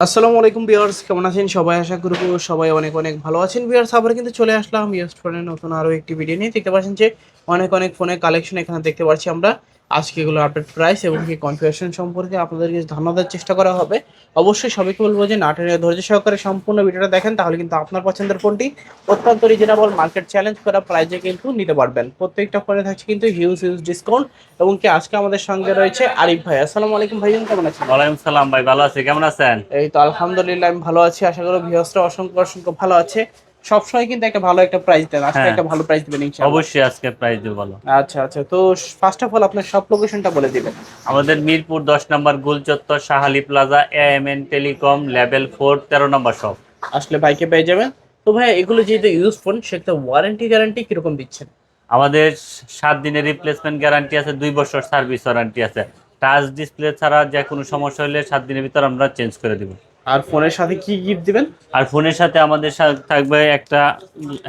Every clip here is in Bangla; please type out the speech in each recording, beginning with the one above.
আসসালামু আলাইকুম বিয়ার্স কেমন আছেন? সবাই আশা করব সবাই অনেক অনেক ভালো আছেন। বিয়ার্স আবার কিন্তু চলে আসলাম ইউজ ফোনের নতুন আরও একটি ভিডিও নিয়ে। দেখতে পাচ্ছেন যে অনেক অনেক ফোনের কালেকশন এখানে দেখতে পাচ্ছি আমরা। আজকে এগুলো আপডেট প্রাইস এবং কি কনফিগারেশন সম্পর্কে আপনাদেরকে ধারণা দেওয়ার চেষ্টা করা হবে। অবশ্যই সবাইকে বলব যে নাটের ধৈর্য সহকারে সম্পূর্ণ ভিডিওটা দেখেন তাহলে কিন্তু আপনার পছন্দের ফোনটি অত্যন্ত রিজনেবল মার্কেট চ্যালেঞ্জ করা প্রাইজে কিন্তু নিতে পারবেন। প্রত্যেকটা ফোনে থাকছে কিন্তু হিউজ হিউজ ডিসকাউন্ট এবং কি আজকে আমাদের সঙ্গে রয়েছে আরিফ ভাই। আসসালামু আলাইকুম ভাইজান কেমন আছেন? ওয়ালাইকুম সালাম ভাই ভালো আছি কেমন আছেন? এই তো আলহামদুলিল্লাহ আমি ভালো আছি। আশা করি ভিউয়ার্সরা অসংখ্য অসংখ্য ভালো আছে। সবসময় কিন্তু একটা ভালো একটা প্রাইস দেন আজকে হ্যাঁ। একটা ভালো প্রাইস দিবেন ইনশাআল্লাহ। অবশ্যই আজকে প্রাইস দিব ভালো। আচ্ছা আচ্ছা। তো ফার্স্ট অফ অল আপনার সব লোকেশনটা বলে দিবেন। আমাদের মিরপুর দশ নম্বর গুলচত্বর Shahali plaza AMN telecom level four তেরো নম্বর শপ আসলে বাইকে পেয়ে যাবেন। তো ভাই এগুলো যেহেতু ইউজ ফোন সেটা ওয়ারেন্টি গ্যারান্টি কীরকম দিচ্ছেন? আমাদের সাত দিনের রিপ্লেসমেন্ট গ্যারান্টি আছে দুই বছর সার্ভিস ওয়ারেন্টি আছে। টাচ ডিসপ্লে ছাড়া যে কোনো সমস্যা হলে সাত দিনের ভিতর আমরা চেঞ্জ করে দিব। আর ফোনের সাথে কি গিফট দিবেন? আর ফোনের সাথে আমাদের সাথে থাকবে একটা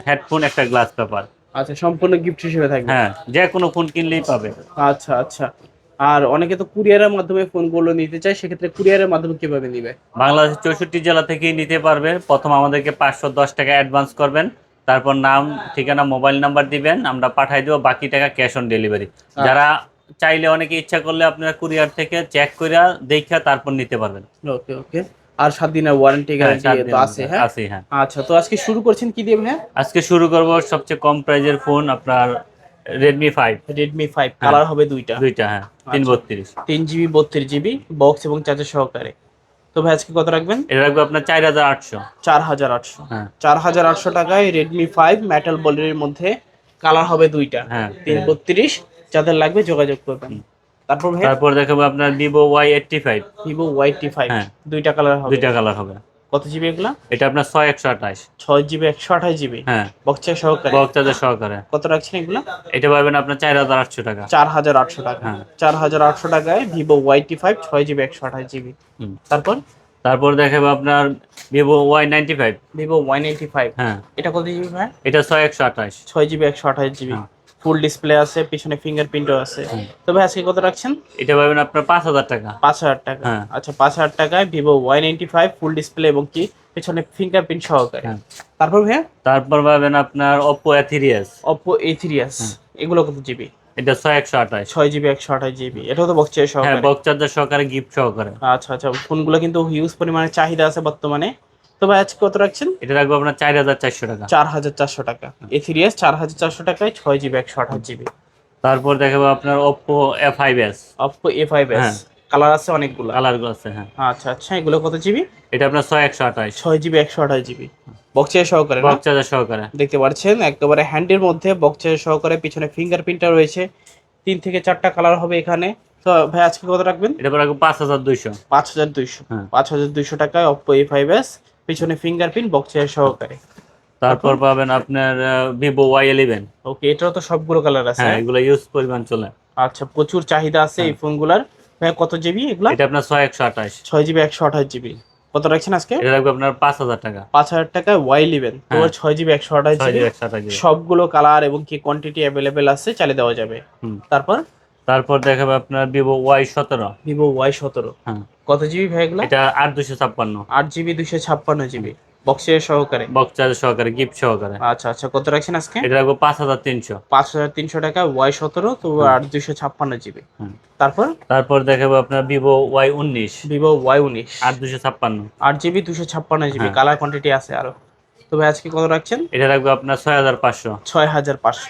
হেডফোন একটা গ্লাস পেপার আচ্ছা সম্পূর্ণ গিফট হিসেবে থাকবে। হ্যাঁ যে কোনো ফোন কিনলেই পাবে। আচ্ছা আচ্ছা। আর অনেকে তো কুরিয়ারের মাধ্যমে ফোনগুলো নিতে চায় সেক্ষেত্রে কুরিয়ারের মাধ্যমে কীভাবে নিবে? বাংলাদেশের চৌষট্টি জেলা থেকেই নিতে পারবে। প্রথম আমাদেরকে পাঁচশো দশ টাকা অ্যাডভান্স করবেন। তারপর নাম ঠিকানা মোবাইল নাম্বার দিবেন। আমরা পাঠাই দেবো বাকি টাকা ক্যাশ অন ডেলিভারি যারা চাইলে অনেকে ইচ্ছা করলে আপনারা কুরিয়ার থেকে চেক করে দেখা তারপর নিতে পারবেন। ওকে ওকে। আর সাত দিনের ওয়ারেন্টি হ্যাঁ, গ্যারান্টি তো আছে হ্যাঁ? আছে হ্যাঁ। আচ্ছা তো আজকে শুরু করছেন কি দিয়ে ভাই আজকে শুরু করব সবচেয়ে কম প্রাইজের ফোন আপনার রেডমি ফাইভ রেডমি ফাইভ হ্যাঁ। কালার হবে দুইটা। দুইটা হ্যাঁ তিন আচ্ছা। বত্রিশ। তিন জিবি বত্রিশ জিবি বক্স এবং চার্জার সহকারে। তো ভাই আজকে কত রাখবেন? এটা রাখব আপনার চার হাজার আটশো। চার হাজার আটশো। হ্যাঁ। চার হাজার আটশো টাকায় রেডমি ফাইভ মেটাল বলের মধ্যে কালার হবে দুইটা। হ্যাঁ। তিন বত্রিশ যাদের লাগবে যোগাযোগ করবেন। তারপর তারপর দেখাবো আপনার Vivo Y eighty five Vivo Y five. দুইটা কালার হবে। দুইটা কালার হবে। কত জিবি এগুলা? এটা আপনার ছয় একশো আঠাশ। ছয় জিবি একশো আঠাশ জিবি হ্যাঁ। বক্সের সহকারে? বক্স চার্জার সহকারে। কত রাখছেন এগুলা? এটা পাবেন আপনার চার হাজার আটশো টাকা। চার হাজার আটশো টাকা। হ্যাঁ। চার হাজার আটশো টাকায় ভিভো ওয়াই টি ফাইভ ছয় জিবি একশো আঠাশ জিবি। তারপর? তারপর দেখাবো আপনার Vivo Y ninety five Vivo five হ্যাঁ। এটা কত জিবি ভাই এটা ছয় একশো আঠাশ। ছয় জিবি একশো আঠাশ জিবি। ফুল ডিসপ্লে আছে পিছনে ফিঙ্গারপ্রিন্টও আছে। হুম। তো ভাই আজকে কত রাখছেন? এটা পাবেন আপনার পাঁচ হাজার টাকা। পাঁচ হাজার টাকা? হ্যাঁ। আচ্ছা পাঁচ হাজার টাকায় Vivo Y ninety five full display এবং কি পেছনে ফিঙ্গারপ্রিন্ট সহকারে। হ্যাঁ। তারপর ভাইয়া? তারপর পাবেন আপনার ওপো এথিরিয়াস অপো এ থ্রি এস এগুলো কত জিবি এটা ছয় একশো আঠাশ। ছয় জিবি একশো আঠাশ জিবি এটাও তো বক্সের হ্যাঁ সহকারে। বক্স চার্জার সহকারে গিফট সহকারে। আচ্ছা আচ্ছা ফোনগুলো কিন্তু হিউজ পরিমাণে চাহিদা আছে বর্তমানে। তো ভাই আজকে কত রাখছেন? এটা রাখব আপনার চার হাজার চারশো টাকা। চার হাজার চারশো টাকা। এ থ্রি এস চার হাজার চারশো টাকায় ছয় জিবি একশো আঠাশ জিবি তারপর দেখাবো আপনার Oppo A five S Oppo A five S. Colour আছে অনেকগুলো। কালারগুলো আছে হ্যাঁ। আচ্ছা আচ্ছা এগুলো কত জিবি এটা আপনার ছয় একশো আঠাশ। ছয় জিবি একশো আঠাশ জিবি বক্সের সহকারে না? সহকারে। দেখতে পাচ্ছেন একেবারে হ্যান্ডের মধ্যে বক্সের সহকারে পিছনে ফিঙ্গারপ্রিন্টটা রয়েছে। তিন থেকে চারটা কালার হবে এখানে। তো ভাই আজকে কত রাখবেন? এটা রাখব পাঁচ হাজার দুইশো। পাঁচ হাজার দুইশো। হ্যাঁ। পাঁচ হাজার দুইশো টাকায় অপো এ ফাইভ এস পিছনে ফিঙ্গারপ্রিন্ট বক্সের সহকারে। তারপর পাবেন আপনার ভিভো ওয়াই ইলেভেন ওকে এটাও তো সবগুলো কালার আছে। হ্যাঁ এগুলো ইউজ পরিমাণ চলে। আচ্ছা প্রচুর চাহিদা আছে এই ফোনগুলার। ভাই কত জিবি এগুলো? এটা আপনার ছয় একশো আঠাশ। ছয় জিবি একশো আঠাশ জিবি কত রাখছেন আজকে? এটা রাখব আপনার পাঁচ হাজার টাকা। পাঁচ হাজার টাকায় ওয়াই ইলেভেন হ্যাঁ। ছয় জিবি একশো আঠাশ ছয় জিবি একশো আঠাশ জিবি সবগুলো কালার এবং কি কোয়ান্টিটি অ্যাভেলেবেল আছে চালিয়ে দেওয়া যাবে। তারপর? তারপর দেখাবো আপনার ভিভো ওয়াই সতেরো। ভিভো ওয়াই সতেরো। হ্যাঁ। কত জিবি ভাই এগুলা? এটা আট দুশো ছাপ্পান্ন। আট জিবি দুশো ছাপ্পান্ন জিবি বক্সের সহকারে? বক্স চার্জার সহকারে গিফট সহকারে। আচ্ছা আচ্ছা। কত রাখছেন আজকে? এটা রাখব পাঁচ হাজার তিনশো। পাঁচ হাজার তিনশো টাকা ওয়াই সতেরো তো আট দুশো ছাপ্পান্ন জিবি তারপর? তারপর দেখাবো আপনার ভিভো ওয়াই উনিশ। ভিভো ওয়াই উনিশ। আট দুশো ছাপ্পান্ন। আট জিবি দুশো ছাপ্পান্ন জিবি হ্যাঁ। কালার কোয়ান্টিটি আছে আরও। তো ভাই আজকে কত রাখছেন? এটা রাখব আপনার ছয় হাজার পাঁচশো। ছয় হাজার পাঁচশো।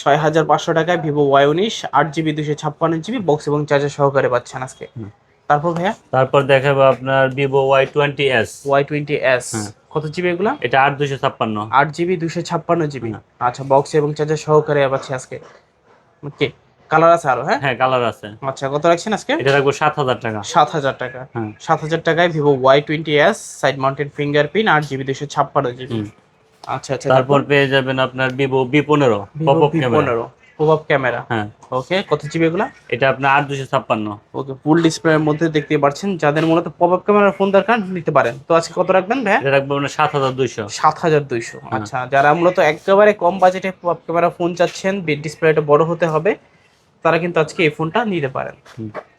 ছয় হাজার পাঁচশো টাকায় ভিভো ওয়াই উনিশ আট জিবি দুশো ছাপ্পান্ন জিবি বক্স এবং চার্জার সহকারে পাচ্ছেন আজকে। তারপর ভাইয়া? তারপর দেখাবো আপনার Vivo Y twenty S. Y twenty S. হ্যাঁ। কত জিবি এগুলা? এটা আট দুশো ছাপ্পান্ন। আট জিবি দুশো ছাপ্পান্ন জিবি। আচ্ছা বক্স এবং চার্জার সহকারে পাচ্ছি আজকে। ওকে। কালার আছে আরও হ্যাঁ? হ্যাঁ কালার আছে। আচ্ছা কত রাখছেন আজকে? এটা রাখব সাত হাজার টাকা। সাত হাজার টাকা। হ্যাঁ। সাত হাজার টাকায় Vivo Y twenty S side mounted fingerprint আট জিবি দুশো ছাপ্পান্ন জিবি আচ্ছা আচ্ছা তারপর পেয়ে যাবেন আপনার ভিভো বি পনেরো পনেরো পপ ক্যামেরা হ্যাঁ। ওকে কত জিবি এগুলা? এটা আপনার আট দুশো ছাপ্পান্ন। ওকে ফুল ডিসপ্লের মধ্যে দেখতে পাচ্ছেন যাদের মূলত পপ আপ ক্যামেরার ফোন দরকার নিতে পারেন। তো আজকে কত রাখবেন ভাই এটা রাখব আপনার সাত হাজার দুইশো। সাত হাজার দুইশো। হ্যাঁ। আচ্ছা যারা মূলত একেবারে কম বাজেটে পপ ক্যামেরা ফোন চাচ্ছেন ডিসপ্লেটা বড় হতে হবে। তারা কিন্তু আজকে এই ফোনটা নিতে পারেন।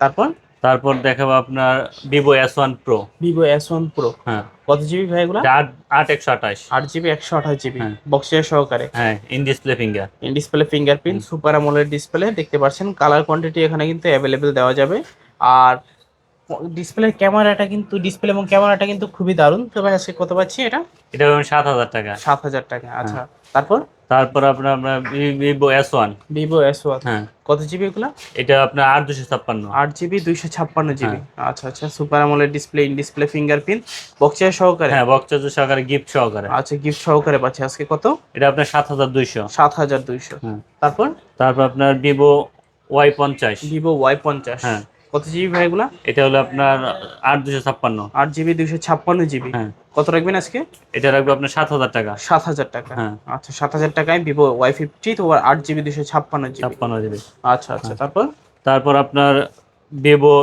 তারপর? তারপর দেখাবো আপনার Vivo S one pro Vivo S one pro হ্যাঁ। কত জিবি ভাই এগুলো? আট আট একশো আঠাশ। আট জিবি একশো আঠাশ জিবি। হ্যাঁ। বক্সের সহকারে। হ্যাঁ in display finger in display fingerprint super AMOLED display দেখতে পাচ্ছেন। কালার কোয়ান্টিটি এখানে কিন্তু অ্যাভেলেবেল দেওয়া যাবে। আর ডিসপ্লের ক্যামেরাটা কিন্তু ডিসপ্লে এবং ক্যামেরাটা কিন্তু খুবই দারুণ। তবে আজকে কত পাচ্ছি এটা? এটা সাত হাজার টাকা। সাত হাজার টাকা আচ্ছা। তারপর? তারপর আপনার আপনার Vivo S one. Vivo S one. হ্যাঁ। কত জিবি এগুলো? এটা আপনার আট দুশো ছাপ্পান্ন। আট জিবি দুইশো ছাপ্পান্ন জিবি। হ্যাঁ। আচ্ছা আচ্ছা। Super AMOLED display in display fingerprint বক্সের সহকারে? হ্যাঁ বক্স সহকারে গিফট সহকারে। আচ্ছা গিফট সহকারে পাচ্ছি। আজকে কত? এটা আপনার সাত হাজার দুইশো। সাত হাজার দুইশো। হ্যাঁ। তারপর? তারপর আপনার ভিভো ওয়াই পঞ্চাশ। ভিভো ওয়াই পঞ্চাশ। হ্যাঁ। কত জিবি ভাই এগুলা? এটা হলো আপনার আট দুশো ছাপ্পান্ন। আট জিবি দুশো ছাপ্পান্ন জিবি হ্যাঁ। কত রাখবেন আজকে? এটা রাখবে আপনার সাত হাজার টাকা। সাত হাজার টাকা। হ্যাঁ। আচ্ছা সাত হাজার টাকায় ভিভো ওয়াই ফিফটি তো আট জিবি দুশো ছাপ্পান্ন জিবি ছাপ্পান্ন জিবি আচ্ছা আচ্ছা তারপর? তারপর আপনার ভিভো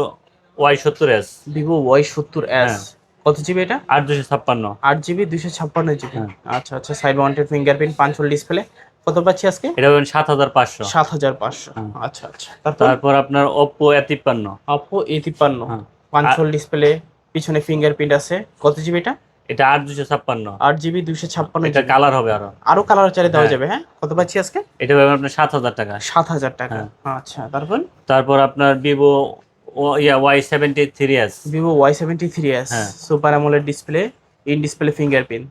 ওয়াই সত্তর এস ভিভো ওয়াই সত্তর এস হ্যাঁ। কত জিবি এটা? আট দুশো ছাপ্পান্ন। আট জিবি দুশো ছাপ্পান্ন জিবি হ্যাঁ। আচ্ছা আচ্ছা সাইড মাউন্টেড ফিঙ্গারপ্রিন্ট পাঁচ ডিসপ্লে কত পাচ্ছি আজকে? এটা পাবেন সাত হাজার পাঁচশো। সাত হাজার পাঁচশো। আচ্ছা আচ্ছা। তারপর? আপনার ওপ্পো এ তিপ্পান্ন। অপো এ তিপ্পান্ন। হ্যাঁ। পাঁচ ডিসপ্লে পিছনে ফিঙ্গারপ্রিন্ট আছে। কত জিবি এটা? এটা আট দুশো ছাপ্পান্ন। আট জিবি দুশো ছাপ্পান্ন এটা কালার হবে আরও। আরও কালার চালে দেওয়া হ্যাঁ। যাবে হ্যাঁ? কত পাচ্ছি আজকে? এটা পাবেন আপনার সাত হাজার টাকা। সাত হাজার টাকা। হ্যাঁ। আচ্ছা তারপর? তারপর আপনার Vivo yeah Y seventy three S. Vivo Y seventy three S. Super AMOLED display in display fingerprint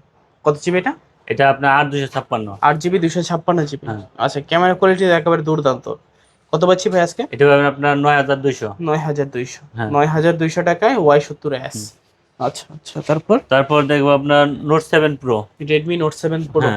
কত জিবি এটা? এটা আপনার আট দুশো ছাপ্পান্ন। আট জিবি দুশো ছাপ্পান্ন জিবি। হ্যাঁ। আচ্ছা ক্যামেরা কোয়ালিটি একেবারে দুর্দান্ত। কত পাচ্ছি ভাই আজকে? এটা পাবেন আপনার নয় হাজার দুইশো। নয় হাজার দুইশো। হ্যাঁ। নয় হাজার দুইশো টাকায় ওয়াই সত্তর এস আচ্ছা আচ্ছা তারপর? তারপর দেখব আপনার note seven pro Redmi note seven pro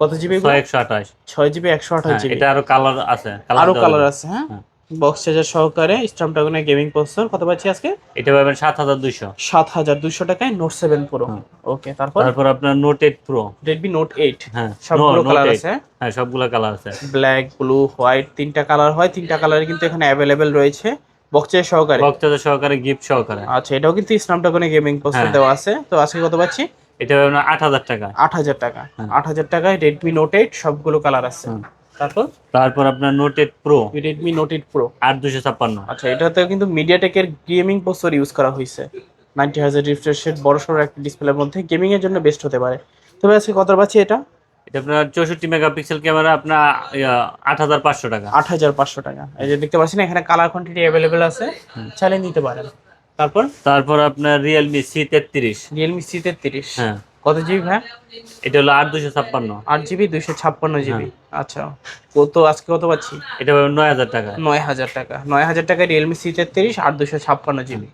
কত জিবি একশো আঠাশ। ছয় জিবি একশো আঠাশ হ্যাঁ, জিবি। এটা আরও কালার আছে আরও কালার আছে হ্যাঁ। বক্স চার্জার সহকারে স্ট্রামড্রাগনের গেমিং প্রসেসর কত পাচ্ছি আজকে? এটা পাবেন সাত হাজার দুইশো। সাত হাজার দুইশো টাকায় নোট সেভেন প্রো। ওকে তারপর? তারপর আপনার note eight pro Redmi note eight হ্যাঁ সবগুলো কালার আছে। হ্যাঁ সবগুলো কালার আছে। ব্ল্যাক ব্লু হোয়াইট তিনটা কালার হয়। তিনটা কালার কিন্তু এখানে অ্যাভেলেবেল রয়েছে। বক্সের সহকারে? বক্তাদের সহকারে গিফট সহকারে। আচ্ছা এটাও কিন্তু স্ন্যাপড্রাগনের গেমিং প্রসেসর। দেওয়া আছে। তো আজকে কত পাচ্ছি? এটা আট হাজার টাকা। আট হাজার টাকা। হ্যাঁ। আট হাজার টাকায় রেডমি নোট এইট সবগুলো কালার আছে। তারপর? তারপর আপনার note eight pro Redmi note eight pro আট দুশো ছাপ্পান্ন। আচ্ছা এটাতে কিন্তু মিডিয়াটেকের গেমিং প্রসেসর ইউজ করা হয়েছে। নাইনটি হাজার রিফ্রেশ রেট বড় সড়ো একটা ডিসপ্লের মধ্যে গেমিং এর জন্য বেস্ট হতে পারে। তবে আজকে কত পাচ্ছি এটা? এটা আপনার চৌষট্টি মেগাপিক্সেল ক্যামেরা আপনার আট হাজার পাঁচশো টাকা। আট হাজার পাঁচশো টাকা। এই যে দেখতে পাচ্ছেন এখানে কালার কোয়ান্টিটি অ্যাভেলেবেল আছে। চাইলে নিতে পারেন। তারপর? তারপর আপনার রিয়েলমি সি তেত্রিশ। রিয়েলমি সি তেত্রিশ। হ্যাঁ। কত জিবি ভাই? এটা হলো আট দুশো ছাপ্পান্ন। আট জিবি দুইশো ছাপ্পান্ন জিবি। হ্যাঁ। আচ্ছা। কত আজকে কত পাচ্ছি? এটা নয় হাজার টাকা। নয় হাজার টাকা। নয় হাজার টাকা রিয়েলমি সি তেত্রিশ আট দুশো ছাপ্পান্ন জিবি।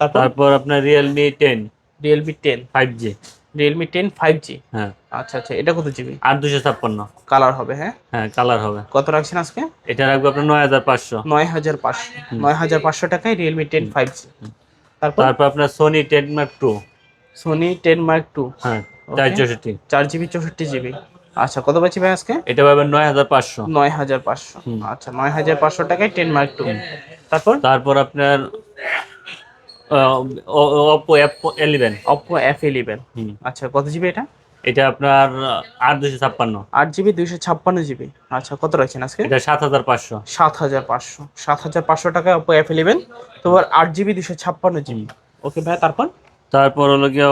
তারপর? তারপর আপনার Realme ten Realme ten five G Realme ten five G হ্যাঁ। আচ্ছা আচ্ছা। এটা কত জিবি? আট দুশো ছাপ্পান্ন। কালার হবে হ্যাঁ? হ্যাঁ কালার হবে। কত রাখছেন আজকে? এটা রাখব আপনার নয় হাজার পাঁচশো। নয় হাজার পাঁচশো। নয় হাজার পাঁচশো টাকায় রিয়েলমি টেন ফাইভ জি তারপর? তারপর আপনার Sony ten mark two Sony ten mark two হ্যাঁ চার চৌষট্টি। চার জিবি চৌষট্টি জিবি আচ্ছা কত পাচ্ছি ভাই আজকে? এটা পাবেন নয় হাজার পাঁচশো। নয় হাজার পাঁচশো। আচ্ছা নয় হাজার পাঁচশো টাকায় টেন মার্ক টু তারপর? তারপর আপনার Oppo F eleven Oppo F eleven আচ্ছা কত জিবি এটা? এটা আপনার আট দুশো ছাপ্পান্ন। আট জিবি দুইশো ছাপ্পান্ন জিবি আচ্ছা কত রাখছেন আজকে? এটা সাত হাজার পাঁচশো। সাত হাজার পাঁচশো। সাত হাজার পাঁচশো টাকায় অপো এফ ইলেভেন তোমার আট জিবি দুশো ছাপ্পান্ন জিবি ওকে ভাই তারপর? তারপর হলো গিয়ে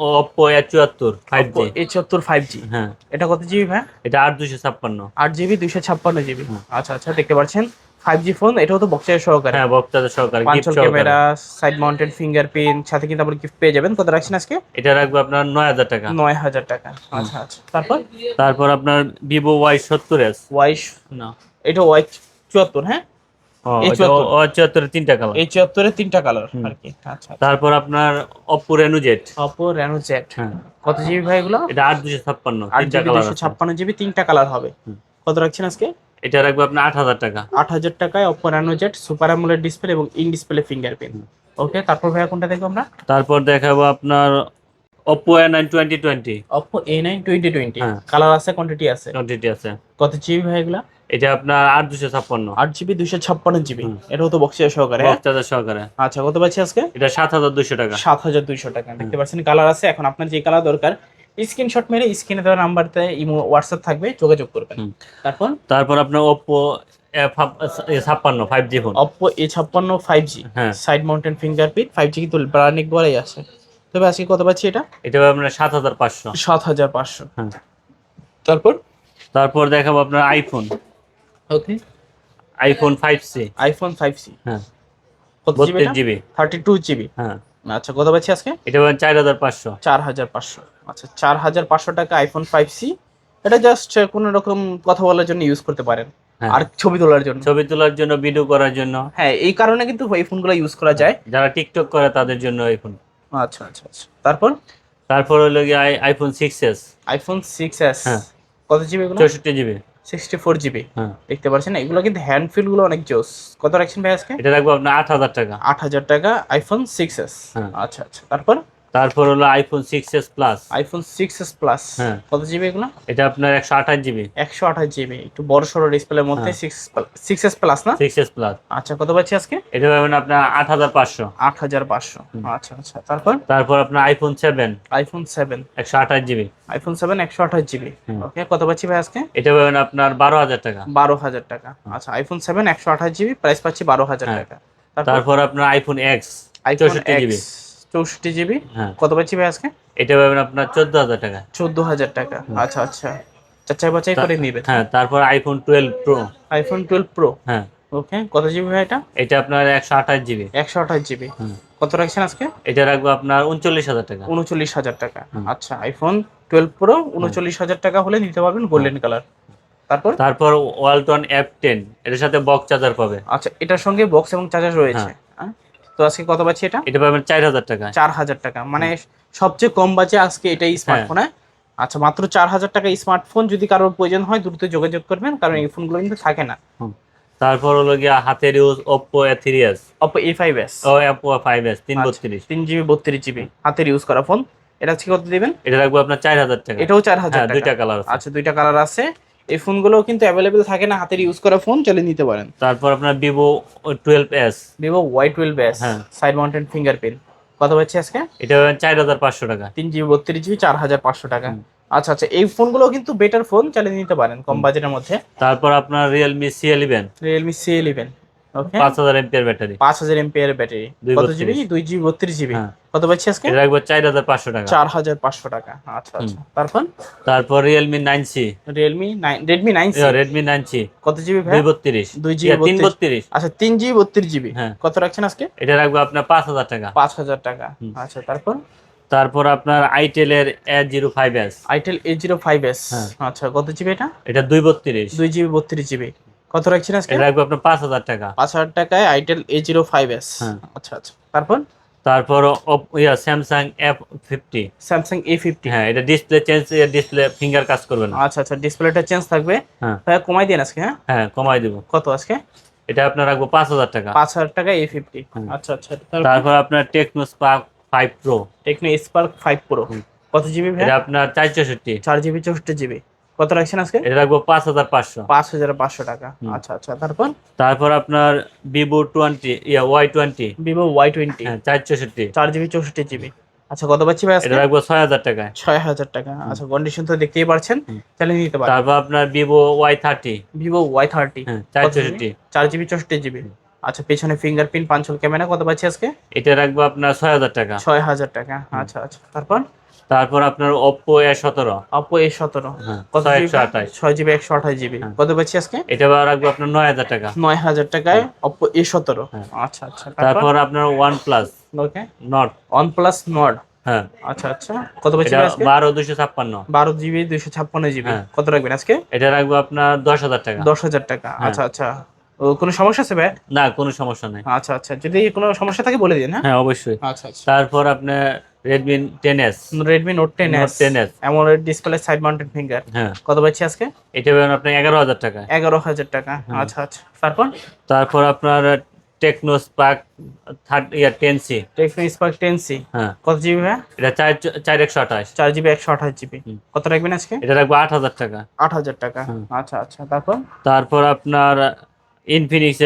ওপো এ চুয়াত্তর ফাইভ জি এ চুয়াত্তর ফাইভ জি হ্যাঁ। এটা কত জিবি ভাই? এটা আট দুশো ছাপ্পান্ন। আট জিবি দুইশো ছাপ্পান্ন জিবি আচ্ছা আচ্ছা দেখতে পাচ্ছেন। ফাইভ জি ফোন এটাও তো বক্সের সহকারে। হ্যাঁ বক্তাদের সহকারে গিফট পাঁচল ক্যামেরা সাইড মাউন্টেড ফিঙ্গারপ্রিন্ট সাথে কিন্তু আপনি গিফট পেয়ে যাবেন। কত রাখছেন আজকে? এটা রাখব আপনার নয় হাজার টাকা। নয় হাজার টাকা। আচ্ছা আচ্ছা। তারপর? তারপর আপনার ভিভো ওয়াই সত্তর এস ওয়াইশ না এটা ওয়াই চুয়াত্তর হ্যাঁ? তিনটা কালার এই চুয়াত্তরের তিনটা কালার আর কি আচ্ছা। তারপর আপনার হ্যাঁ। কত জিবি ভাই এগুলো? এটা তিনটা কালার জিবি তিনটা কালার হবে। কত রাখছেন আজকে? এটা রাখব আপনার আট হাজার টাকা। আট হাজার টাকায় সুপার অ্যামোলেড ডিসপ্লে এবং ইন ডিসপ্লে ফিঙ্গারপ্রিন্ট ওকে তারপর ভাইয়া কোনটা দেখব আমরা? তারপর দেখাবো আপনার Oppo Oppo A nine twenty twenty হ্যাঁ। কালার আছে কোয়ান্টিটি আছে। কোয়ান্টিটি আছে। কত জিবি ভাই এগুলা? এটা আপনার আট দুশো ছাপ্পান্ন। আট জিবি দুশো ছাপ্পান্ন জিবি এটাও তো বক্সিয়া সহকারে? বক্তাদের সহকারে। আচ্ছা কত পাচ্ছি আজকে? এটা সাত হাজার দুশো টাকা। সাত হাজার দুইশো টাকা। দেখতে পাচ্ছেন কালার আছে। এখন আপনার যে কালার দরকার স্ক্রিনশট মেরে স্ক্রিনে দেওয়া নাম্বারতে ইমো হোয়াটসঅ্যাপ থাকবে যোগাযোগ করবেন। তারপর? তারপর আপনার ওপো ছাপ্পান্ন five G phone Oppo A ছাপ্পান্ন ফাইভ জি হ্যাঁ। Side mounted fingerprint five G কিন্তু ব্রানিক বলাই আছে তবে আজকে কত পাচ্ছি এটা? এটা আপনার সাত হাজার পাঁচশো। সাত হাজার পাঁচশো। হ্যাঁ। তারপর? তারপর দেখাবো আপনার iPhone okay. IPhone five C iPhone five C হ্যাঁ। কত জিবি। থার্টি টু জিবি হ্যাঁ। আচ্ছা কত পাচ্ছি আজকে? এটা চার হাজার পাঁচশো। চার হাজার পাঁচশো। আচ্ছা চার হাজার পাঁচশো টাকা আইফোন ফাইভ সি এটা জাস্ট কোনো রকম কথা বলার জন্য ইউজ করতে পারেন। হ্যাঁ। আর ছবি তোলার জন্য। ছবি তোলার জন্য ভিডিও করার জন্য। হ্যাঁ এই কারণে কিন্তু এই ফোনগুলো ইউজ করা যায়। যারা টিকটক করে তাদের জন্য আইফোন আচ্ছা আচ্ছা আচ্ছা। তারপর? তারপর হলো গিয়ে iPhone six S iPhone six S হ্যাঁ। কত জিবি এগুলো? চৌষট্টি জিবি সিক্সটি ফোর জিবি হ্যাঁ। দেখতে পাচ্ছেন এগুলো কিন্তু হ্যান্ড ফিলগুলো অনেক জোস। কত রাখছেন ভাই আজকে? এটা রাখব আপনার আট হাজার টাকা। আট হাজার টাকা আইফোন সিক্স এস। আচ্ছা আচ্ছা। তারপর? তারপর হলো iPhone six S plus iPhone six S plus হ্যাঁ। কত জিবি এগুলো? এটা আপনার একশো আঠাশ জিবি একশো আঠাশ জিবি একটু বড় সড়ো ডিসপ্লের মধ্যে হ্যাঁ। সিক্স সিক্স এস প্লাস না? সিক্স এস প্লাস আচ্ছা কত পাচ্ছি আজকে? এটা পাবেন আপনার আট হাজার পাঁচশো। আট হাজার পাঁচশো। আচ্ছা আচ্ছা তারপর? তারপর আপনার আইফোন সেভেন আইফোন সেভেন একশো আঠাশ জিবি আইফোন সেভেন একশো আঠাশ জিবি হুম। ওকে কত পাচ্ছি ভাই আজকে? এটা পাবেন আপনার বারো হাজার টাকা। বারো হাজার টাকা। আচ্ছা আইফোন সেভেন একশো আঠাশ জিবি প্রাইস পাচ্ছি বারো হাজার হ্যাঁ। টাকা। তারপর? আপনার আইফোন এক্স আইফোন চৌষট্টি জিবি এক্স চৌষট্টি জিবি? হ্যাঁ। কত পাচ্ছি ভাই আজকে? এটা পাবেন আপনার চোদ্দ হাজার টাকা। চোদ্দ হাজার টাকা। আচ্ছা আচ্ছা। যাচাই বাছাই করে নিবেন হ্যাঁ তারপর iPhone twelve pro iPhone twelve pro হ্যাঁ। ওকে কত জিবি ভাই এটা? এটা আপনার একশো আঠাশ জিবি। একশো আঠাশ জিবি। কত রাখছেন আজকে? এটা রাখব আপনার উনচল্লিশ হাজার টাকা। উনচল্লিশ হাজার টাকা। আচ্ছা আইফোন টুয়েলভ প্রো উনচল্লিশ হাজার টাকা হলে নিতে পারবেন গোল্ডেন কালার তারপর? তারপর ওয়ালটন এফ টেন এটার সাথে বক্স চার্জার পাবে। আচ্ছা এটার সঙ্গে বক্স এবং চার্জার রয়েছে। হ্যাঁ? তো আজকে কত পাচ্ছি এটা? এটা পাবেন চার হাজার টাকা। চার হাজার টাকা। মানে সবচেয়ে কম বাজে আজকে এটাই স্মার্টফোন হ্যাঁ? আচ্ছা মাত্র চার হাজার টাকা স্মার্টফোন যদি কারোর প্রয়োজন হয় দ্রুত যোগাযোগ করবেন কারণ এই ফোনগুলো কিন্তু থাকে না। তারপর হলো গিয়া হাতের use Oppo A three S Oppo A five S O Oppo five S তিন বত্রিশ। তিন জিবি বত্রিশ জিবি হাতের ইউজ করা ফোন এটা আজকে কত দিবেন? এটা রাখব আপনার চার হাজার টাকা। এটাও চার হাজার হ্যাঁ দুইটা কালার আছে। আচ্ছা দুইটা কালার আছে। এই ফোনগুলো কিন্তু অ্যাভেলেবেল থাকে না হাতের ইউজ করা ফোন চলে নিতে পারেন। তারপর আপনার Vivo twelve S Vivo Y twelve S. Side mountain fingerprint কত পাচ্ছি আজকে? এটা চার হাজার পাঁচশো টাকা। তিন জিবি বত্রিশ জিবি চার হাজার পাঁচশো টাকা। আচ্ছা আচ্ছা এই ফোনগুলো কিন্তু বেটার ফোন চালিয়ে নিতে পারেন কম বাজেটের মধ্যে। তারপর আপনার Realme C eleven Realme C eleven পাঁচ হাজার এমপিয়ার ব্যাটারি। পাঁচ হাজার এমপিআর ব্যাটারি। দুই কত। জিবি? দুই জিবি বত্রিশ জিবি। হ্যাঁ। কত পাচ্ছি আজকে? এটা রাখব চার হাজার পাঁচশো টাকা। চার হাজার পাঁচশো টাকা। আচ্ছা আচ্ছা। তারপর? তারপর Realme nine C Realme nine Redmi nine Redmi nine C কত জিবি দুই বত্রিশ। দুই GB তিন 32 বত্রিশ। আচ্ছা তিন জিবি বত্রিশ জিবি হ্যাঁ। কত রাখছেন আজকে? এটা রাখব আপনার পাঁচ হাজার টাকা। পাঁচ হাজার টাকা। আচ্ছা তারপর? তারপর আপনার আইটেলের A zero five S itel A zero five S. আচ্ছা কত জিবি এটা? এটা দুই বত্রিশ। দুই জিবি বত্রিশ জিবি কত রাখছেন আজকে? এটা রাখব আপনার পাঁচ হাজার টাকা। পাঁচ হাজার টাকায় itel A zero five S. আচ্ছা আচ্ছা। তারপর? তারপর ইয়া Samsung F fifty Samsung A fifty হ্যাঁ এটা ডিসপ্লে চেঞ্জ ডিসপ্লে ফিঙ্গার কাজ করবে না। আচ্ছা আচ্ছা ডিসপ্লেটা চেঞ্জ থাকবে। হ্যাঁ। কমাই দিন আজকে হ্যাঁ? হ্যাঁ কমাই দিব। কত আজকে? এটা আপনার রাখব পাঁচ হাজার টাকা। পাঁচ হাজার টাকা এ ফিফটি আচ্ছা আচ্ছা তারপর আপনার Tecno Spark five pro Tecno Spark five pro কত জিবি ভাই এটা আপনার চার চৌষট্টি। চার জিবি চৌষট্টি জিবি কত রাখছেন আজকে? এটা রাখব পাঁচ হাজার পাঁচশো। পাঁচ হাজার পাঁচশো টাকা। আচ্ছা আচ্ছা তারপর? তারপর আপনার ভিভো টোয়েন্টি ইয়া Y twenty Vivo Y twenty হ্যাঁ চার চৌষট্টি। চার জিবি চৌষট্টি জিবি। আচ্ছা কত পাচ্ছি ভাই আজকে? এটা রাখব ছয় হাজার টাকায়। ছয় হাজার টাকা। আচ্ছা কন্ডিশন তো দেখতেই পারছেন। চালিয়ে নিতে পারেন। তারপর আপনার Vivo Y thirty Vivo Y thirty হ্যাঁ চার চৌষট্টি। চার জিবি চৌষট্টি জিবি। আচ্ছা পেছনে ফিঙ্গারপ্রিন্ট পাঞ্চল ক্যামেরা কত পাচ্ছি আজকে? এটা রাখব আপনার ছয় হাজার টাকা। ছয় হাজার টাকা। আচ্ছা আচ্ছা তারপর? তারপর আপনার সতেরো। অপো এ সতেরো। হ্যাঁ কত একশো আঠাশ ছয় জিবি একশো আঠাশ জিবি হ্যাঁ। কত পাচ্ছি আজকে? এটা রাখব আপনার নয় হাজার টাকা। নয় হাজার টাকায় অপো এ সতেরো। হ্যাঁ। আচ্ছা আচ্ছা তারপর? আপনার plus okay. Nord plus Nord হ্যাঁ। আচ্ছা আচ্ছা। কত পাচ্ছি আজকে? বারো দুশো ছাপ্পান্ন। বারো জিবি দুইশো ছাপ্পান্ন জিবি হ্যাঁ। কত রাখবেন আজকে? এটা রাখব আপনার দশ হাজার টাকা। দশ হাজার টাকা। হ্যাঁ। আচ্ছা আচ্ছা। ও কোনো সমস্যা আছে ভাই? না কোনো সমস্যা নেই। আচ্ছা আচ্ছা। যদি কোনো সমস্যা থাকে বলে দিন হ্যাঁ? হ্যাঁ অবশ্যই। আচ্ছা আচ্ছা। তারপর আপনার Redmi ten S Redmi Note ten Note S ten S AMOLED display side mounted finger হ্যাঁ। কত পাচ্ছি আজকে? এটা পাবেন আপনার এগারো হাজার টাকা। এগারো হাজার টাকা। হ্যাঁ। আচ্ছা আচ্ছা। তারপর? তারপর আপনার Tecno Spark third year ten C Tecno Spark ten C হ্যাঁ। কত জিবি ভাই এটা চার চার একশো আঠাশ। চার জিবি একশো আঠাশ জিবি। কত রাখবেন আজকে? এটা রাখব আট হাজার টাকা। আট হাজার টাকা। আচ্ছা আচ্ছা। তারপর? তারপর আপনার Infinix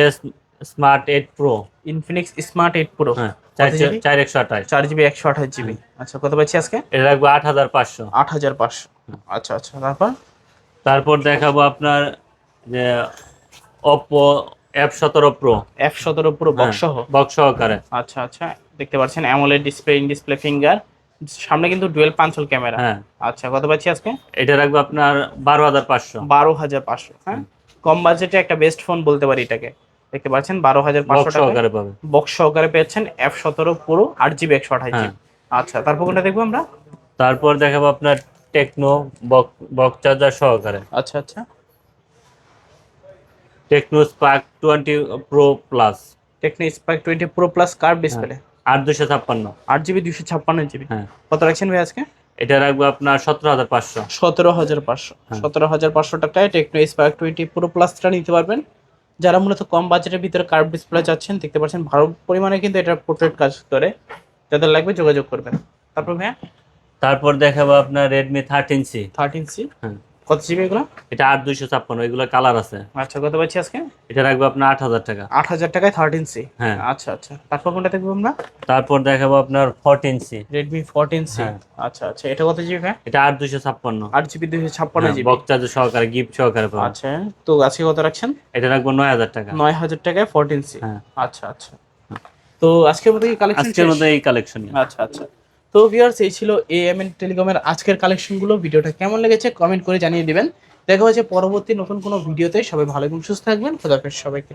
Smart eight pro Infinix Smart eight pro হ্যাঁ চার একশো আঠাশ। চার জিবি একশো আঠাশ জিবি আচ্ছা কত পাচ্ছি আজকে? এটা রাখব আট হাজার পাঁচশো। আট হাজার পাঁচশো। আচ্ছা আচ্ছা তারপর? তারপর দেখাবো আপনার যে ওপো এফ সতেরো প্রো এফ সতেরো পুরো বক্স সহ? বক্স সহকারে। আচ্ছা আচ্ছা দেখতে পাচ্ছেন AMOLED display in display finger সামনে কিন্তু ডুয়েল পাঁচল ক্যামেরা হ্যাঁ। আচ্ছা কত পাচ্ছি আজকে? এটা রাখব আপনার বারো হাজার পাঁচশো। বারো হাজার পাঁচশো হ্যাঁ? কম বাজেটে একটা বেস্ট ফোন বলতে পারি এটাকে। দেখতে পাচ্ছেন বারো হাজার পাঁচশো টাকা বক্স সহকারে পেয়েছেন এফ সতেরো পুরো আট জিবি একশো আঠাশ হ্যাঁ। জিবি আচ্ছা তারপর কোনটা দেখব আমরা? তারপর দেখাবো আপনার টেকনো বক্স চার্জার সহকারে। আচ্ছা আচ্ছা। Tecno Spark twenty pro plus Tecno Spark twenty pro plus curve display আট দুশো ছাপ্পান্ন। আট জিবি দুশো ছাপ্পান্ন জিবি হ্যাঁ। কত রাখছেন ভাই আজকে? এটা রাখব আপনার সতেরো হাজার পাঁচশো। সতেরো হাজার পাঁচশো। হ্যাঁ। সতেরো হাজার পাঁচশো টাকায় টেকনো স্পার্ক টোয়েন্টি প্রো প্লাসটা নিতে পারবেন। যারা মূলত কম বাজেটের ভিতরে কার্ভ ডিসপ্লে চাচ্ছেন দেখতে পাচ্ছেন ভালো পরিমাণে কিন্তু এটা পোর্ট্রেট কাজ করে। যাদের লাগবে যোগাযোগ করবেন। তারপর ভাইয়া? তারপর দেখাবো আপনার Redmi thirteen C thirteen C হ্যাঁ। কত জিবি এগুলো? এটা আট দুইশো ছাপ্পান্ন এগুলো কালার আছে। আচ্ছা কত পাচ্ছি আজকে? এটা রাখব আপনার আট হাজার টাকা। আট হাজার টাকায় থার্টিন সি হ্যাঁ। আচ্ছা আচ্ছা। তারপর কোনটা দেখব আমরা? তারপর দেখাবো আপনার fourteen C Redmi fourteen C হ্যাঁ। আচ্ছা আচ্ছা। এটা কত জিবি ভাই? এটা আট দুইশো ছাপ্পান্ন। আট জিবি দুইশো ছাপ্পান্ন জিবি। বক্স চার্জার সহকারে গিফট সহকারে আচ্ছা তো আজকে কত রাখছেন? এটা রাখব নয় হাজার টাকা। নয় হাজার টাকায় ফোরটিন সি হ্যাঁ। আচ্ছা আচ্ছা। তো আজকের কি কালেকশন আজকের মধ্যে এই কালেকশন আচ্ছা আচ্ছা। তো ভিউয়ার্স এই ছিল এএমএন টেলিকমের আজকের কালেকশনগুলো ভিডিওটা কেমন লেগেছে কমেন্ট করে জানিয়ে দেবেন। দেখা হচ্ছে পরবর্তী নতুন কোনো ভিডিওতে। সবাই ভালো এবং সুস্থ থাকবেন। খোদাফেজ সবাইকে।